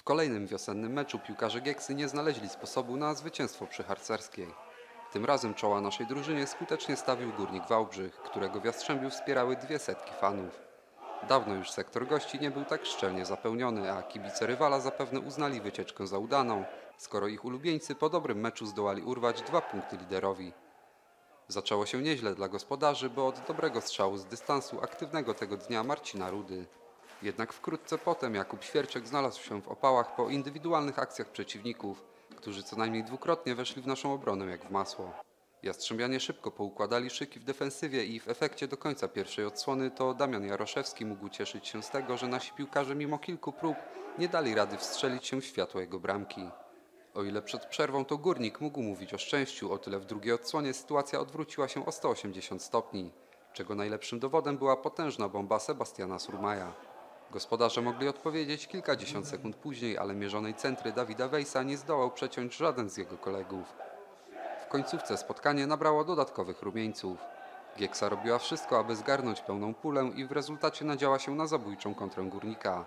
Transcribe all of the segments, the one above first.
W kolejnym wiosennym meczu piłkarze Gieksy nie znaleźli sposobu na zwycięstwo przy harcerskiej. Tym razem czoła naszej drużynie skutecznie stawił Górnik Wałbrzych, którego w Jastrzębiu wspierały dwie setki fanów. Dawno już sektor gości nie był tak szczelnie zapełniony, a kibice rywala zapewne uznali wycieczkę za udaną, skoro ich ulubieńcy po dobrym meczu zdołali urwać dwa punkty liderowi. Zaczęło się nieźle dla gospodarzy, bo od dobrego strzału z dystansu aktywnego tego dnia Marcina Rudy. Jednak wkrótce potem Jakub Świerczek znalazł się w opałach po indywidualnych akcjach przeciwników, którzy co najmniej dwukrotnie weszli w naszą obronę jak w masło. Jastrzębianie szybko poukładali szyki w defensywie i w efekcie do końca pierwszej odsłony to Damian Jaroszewski mógł cieszyć się z tego, że nasi piłkarze mimo kilku prób nie dali rady wstrzelić się w światło jego bramki. O ile przed przerwą to górnik mógł mówić o szczęściu, o tyle w drugiej odsłonie sytuacja odwróciła się o 180 stopni, czego najlepszym dowodem była potężna bomba Sebastiana Surmaja. Gospodarze mogli odpowiedzieć kilkadziesiąt sekund później, ale mierzonej centry Dawida Wejsa nie zdołał przeciąć żaden z jego kolegów. W końcówce spotkanie nabrało dodatkowych rumieńców. Gieksa robiła wszystko, aby zgarnąć pełną pulę i w rezultacie nadziała się na zabójczą kontrę górnika.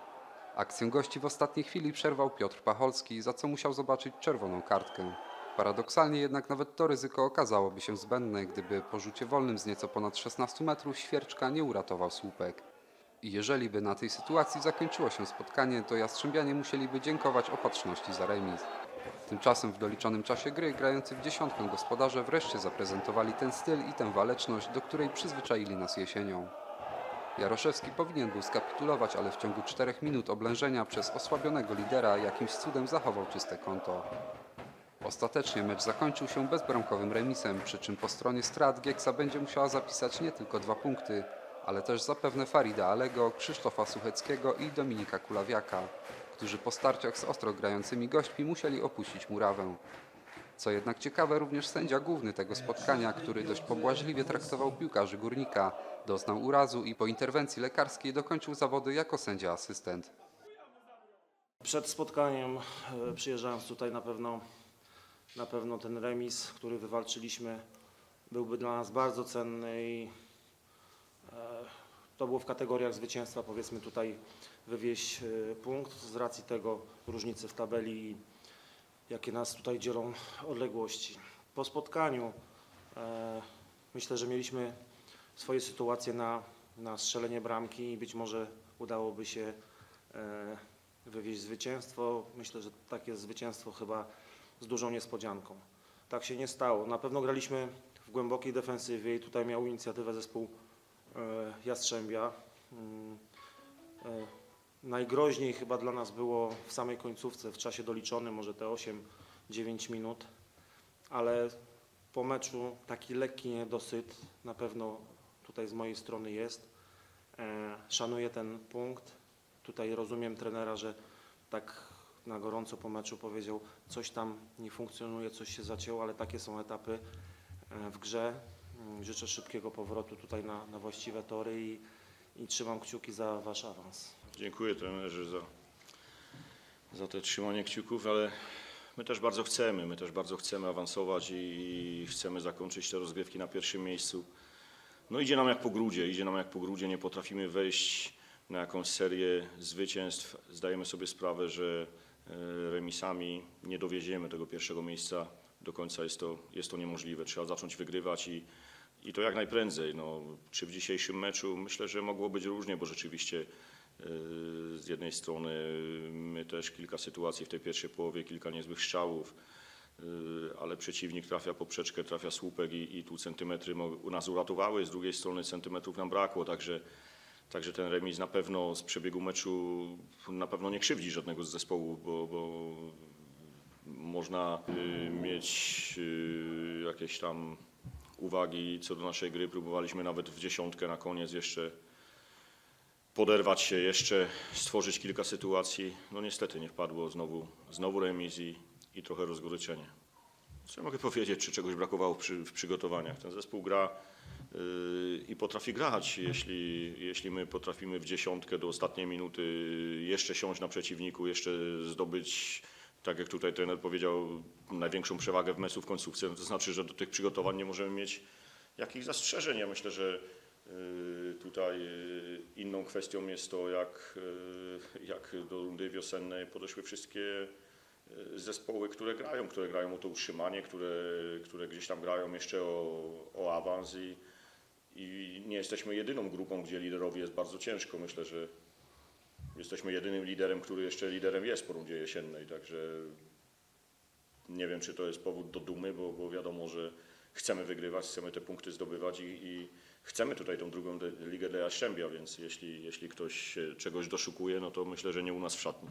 Akcję gości w ostatniej chwili przerwał Piotr Pacholski, za co musiał zobaczyć czerwoną kartkę. Paradoksalnie jednak nawet to ryzyko okazałoby się zbędne, gdyby po rzucie wolnym z nieco ponad 16 metrów Świerczka nie uratował słupek. I jeżeli by na tej sytuacji zakończyło się spotkanie, to Jastrzębianie musieliby dziękować opatrzności za remis. Tymczasem w doliczonym czasie gry grający w dziesiątkę gospodarze wreszcie zaprezentowali ten styl i tę waleczność, do której przyzwyczaili nas jesienią. Jaroszewski powinien był skapitulować, ale w ciągu czterech minut oblężenia przez osłabionego lidera jakimś cudem zachował czyste konto. Ostatecznie mecz zakończył się bezbramkowym remisem, przy czym po stronie strat Gieksa będzie musiała zapisać nie tylko dwa punkty, ale też zapewne Farida Alego, Krzysztofa Sucheckiego i Dominika Kulawiaka, którzy po starciach z ostro grającymi gośćmi musieli opuścić murawę. Co jednak ciekawe, również sędzia główny tego spotkania, który dość pobłażliwie traktował piłkarzy górnika, doznał urazu i po interwencji lekarskiej dokończył zawody jako sędzia asystent. Przed spotkaniem e, przyjeżdżając tutaj na pewno, na pewno ten remis, który wywalczyliśmy, byłby dla nas bardzo cenny i to było w kategoriach zwycięstwa, powiedzmy tutaj wywieźć e, punkt z racji tego różnicy w tabeli jakie nas tutaj dzielą odległości. Po spotkaniu e, myślę, że mieliśmy swoje sytuacje na, na strzelenie bramki i być może udałoby się e, wywieźć zwycięstwo. Myślę, że takie zwycięstwo chyba z dużą niespodzianką. Tak się nie stało. Na pewno graliśmy w głębokiej defensywie i tutaj miał inicjatywę zespół e, Jastrzębia. Mm, e, Najgroźniej chyba dla nas było w samej końcówce, w czasie doliczonym, może te 8-9 minut, ale po meczu taki lekki niedosyt na pewno tutaj z mojej strony jest. E, Szanuję ten punkt. Tutaj rozumiem trenera, że tak na gorąco po meczu powiedział, coś tam nie funkcjonuje, coś się zacięło, ale takie są etapy e, w grze. Mm, Życzę szybkiego powrotu tutaj na, na właściwe tory i, i trzymam kciuki za Wasz awans. Dziękuję trenerze za, za te trzymanie kciuków, ale my też bardzo chcemy, my też bardzo chcemy awansować i, i chcemy zakończyć te rozgrywki na pierwszym miejscu. No idzie nam jak po grudzie, idzie nam jak po grudzie, nie potrafimy wejść na jakąś serię zwycięstw. Zdajemy sobie sprawę, że e, remisami nie dowieziemy tego pierwszego miejsca do końca, jest to, jest to niemożliwe. Trzeba zacząć wygrywać i, i to jak najprędzej. No, czy w dzisiejszym meczu myślę, że mogło być różnie, bo rzeczywiście e, z jednej strony my też kilka sytuacji w tej pierwszej połowie, kilka niezłych strzałów, e, ale przeciwnik trafia poprzeczkę, trafia słupek i, i tu centymetry u nas uratowały, z drugiej strony centymetrów nam brakło, także, także ten remis na pewno z przebiegu meczu na pewno nie krzywdzi żadnego z zespołów, bo, bo można y, mieć y, jakieś tam uwagi co do naszej gry. Próbowaliśmy nawet w dziesiątkę na koniec jeszcze poderwać się, jeszcze stworzyć kilka sytuacji. No niestety nie wpadło, znowu, znowu remis i, i trochę rozgoryczenie. Co ja mogę powiedzieć, czy czegoś brakowało przy, w przygotowaniach? Ten zespół gra yy, i potrafi grać, jeśli, jeśli my potrafimy w dziesiątkę do ostatniej minuty jeszcze siąść na przeciwniku, jeszcze zdobyć, tak jak tutaj trener powiedział, największą przewagę w meczu w końcówce, to znaczy, że do tych przygotowań nie możemy mieć jakichś zastrzeżeń. Ja myślę, że Y, Tutaj y, inną kwestią jest to, jak, y, jak do rundy wiosennej podeszły wszystkie zespoły, które grają, które grają o to utrzymanie, które, które gdzieś tam grają jeszcze o, o awans i, i nie jesteśmy jedyną grupą, gdzie liderowi jest bardzo ciężko. Myślę, że jesteśmy jedynym liderem, który jeszcze liderem jest po rundzie jesiennej, także nie wiem, czy to jest powód do dumy, bo, bo wiadomo, że chcemy wygrywać, chcemy te punkty zdobywać i, i chcemy tutaj tą drugą ligę dla Jastrzębia, więc jeśli, jeśli ktoś czegoś doszukuje, no to myślę, że nie u nas w szatni.